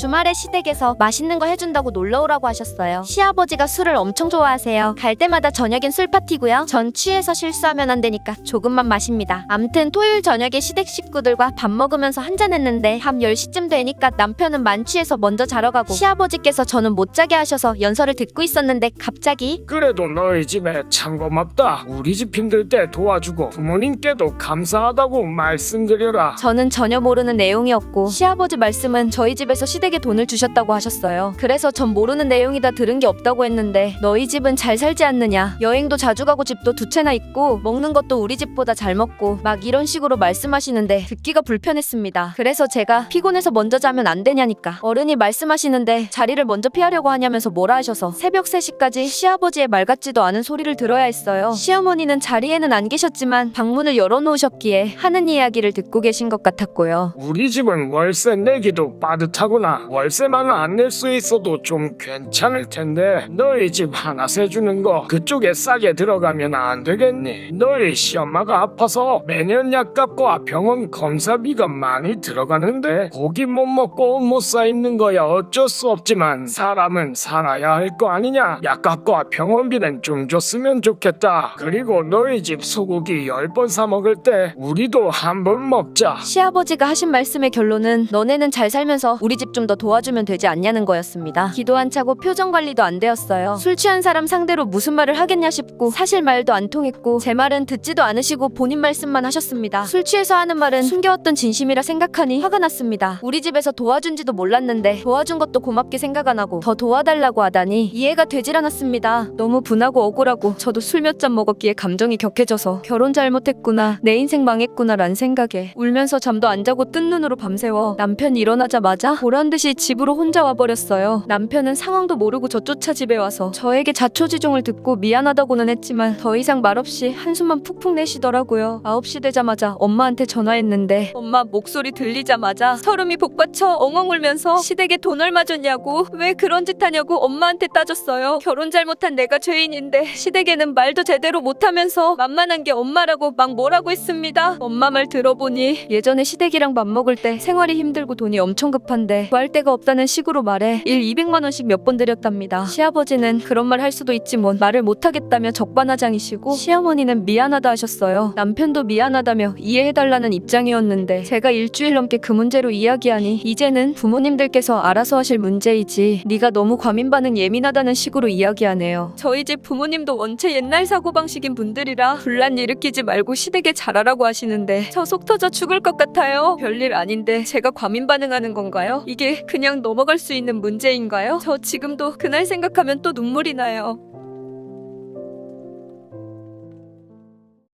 주말에 시댁에서 맛있는 거 해준다고 놀러 오라고 하셨어요. 시아버지가 술을 엄청 좋아하세요. 갈 때마다 저녁엔 술 파티고요. 전 취해서 실수하면 안 되니까 조금만 마십니다. 암튼 토요일 저녁에 시댁 식구들과 밥 먹으면서 한잔했는데 밤 10시쯤 되니까 남편은 만취해서 먼저 자러 가고 시아버지께서 저는 못 자게 하셔서 연설을 듣고 있었는데 갑자기 그래도 너희 집에 참 고맙다. 우리 집 힘들 때 도와주고 부모님께도 감사하다고 말씀드려라. 저는 전혀 모르는 내용이었고 시아버지 말씀은 저희 집에서 시댁 에 돈을 주셨다고 하셨어요. 그래서 전 모르는 내용이다 들은 게 없다고 했는데 너희 집은 잘 살지 않느냐 여행도 자주 가고 집도 두 채나 있고 먹는 것도 우리 집보다 잘 먹고 막 이런 식으로 말씀하시는데 듣기가 불편했습니다. 그래서 제가 피곤해서 먼저 자면 안 되냐니까 어른이 말씀하시는데 자리를 먼저 피하려고 하냐면서 뭐라 하셔서 새벽 3시까지 시아버지의 말 같지도 않은 소리를 들어야 했어요. 시어머니는 자리에는 안 계셨지만 방문을 열어놓으셨기에 하는 이야기를 듣고 계신 것 같았고요. 우리 집은 월세 내기도 빠듯하구나. 월세만 안낼 수 있어도 좀 괜찮을 텐데 너희 집 하나 세주는 거 그쪽에 싸게 들어가면 안 되겠니? 너희 시엄마가 아파서 매년 약 값과 병원 검사비가 많이 들어가는데 고기 못 먹고 옷못사 입는 거야 어쩔 수 없지만 사람은 살아야 할 거 아니냐? 약 값과 병원비는 좀 줬으면 좋겠다. 그리고 너희 집 소고기 열번사 먹을 때 우리도 한 번 먹자. 시아버지가 하신 말씀의 결론은 너네는 잘 살면서 우리 집 좀더 도와주면 되지 않냐는 거였습니다. 기도 안 차고 표정 관리도 안 되었어요. 술 취한 사람 상대로 무슨 말을 하겠냐 싶고 사실 말도 안 통했고 제 말은 듣지도 않으시고 본인 말씀만 하셨습니다. 술 취해서 하는 말은 숨겨왔던 진심이라 생각하니 화가 났습니다. 우리 집에서 도와준지도 몰랐는데 도와준 것도 고맙게 생각 안 하고 더 도와달라고 하다니 이해가 되질 않았습니다. 너무 분하고 억울하고 저도 술 몇 잔 먹었기에 감정이 격해져서 결혼 잘못했구나 내 인생 망했구나 란 생각에 울면서 잠도 안 자고 뜬 눈으로 밤새워 남편이 일어나자마자 보란 듯이 집으로 혼자 와버렸어요. 남편은 상황도 모르고 저쫓아 집에 와서 저에게 자초지종을 듣고 미안하다고는 했지만 더 이상 말없이 한숨만 푹푹 내쉬더라고요. 9시 되자마자 엄마한테 전화했는데 엄마 목소리 들리자마자 서름이 복받쳐 엉엉 울면서 시댁에 돈 얼마 줬냐고 왜 그런 짓 하냐고 엄마한테 따졌어요. 결혼 잘못한 내가 죄인인데 시댁에는 말도 제대로 못하면서 만만한 게 엄마라고 막 뭐라고 했습니다. 엄마 말 들어보니 예전에 시댁이랑 밥 먹을 때 생활이 힘들고 돈이 엄청 급한데 구할 데가 없다는 식으로 말해 일 200만 원씩 몇 번 드렸답니다. 시아버지는 그런 말 할 수도 있지 뭔 말을 못하겠다며 적반하장이시고 시어머니는 미안하다 하셨어요. 남편도 미안하다며 이해해달라는 입장이었는데 제가 일주일 넘게 그 문제로 이야기하니 이제는 부모님들께서 알아서 하실 문제이지 네가 너무 과민 반응 예민하다는 식으로 이야기하네요. 저희 집 부모님도 원체 옛날 사고방식인 분들이라 분란 일으키지 말고 시댁에 잘하라고 하시는데 저 속 터져 죽을 것 같아요. 별일 아닌데 제가 과민 반응하는 건가요? 이게 그냥 넘어갈 수 있는 문제인가요? 저 지금도 그날 생각하면 또 눈물이 나요.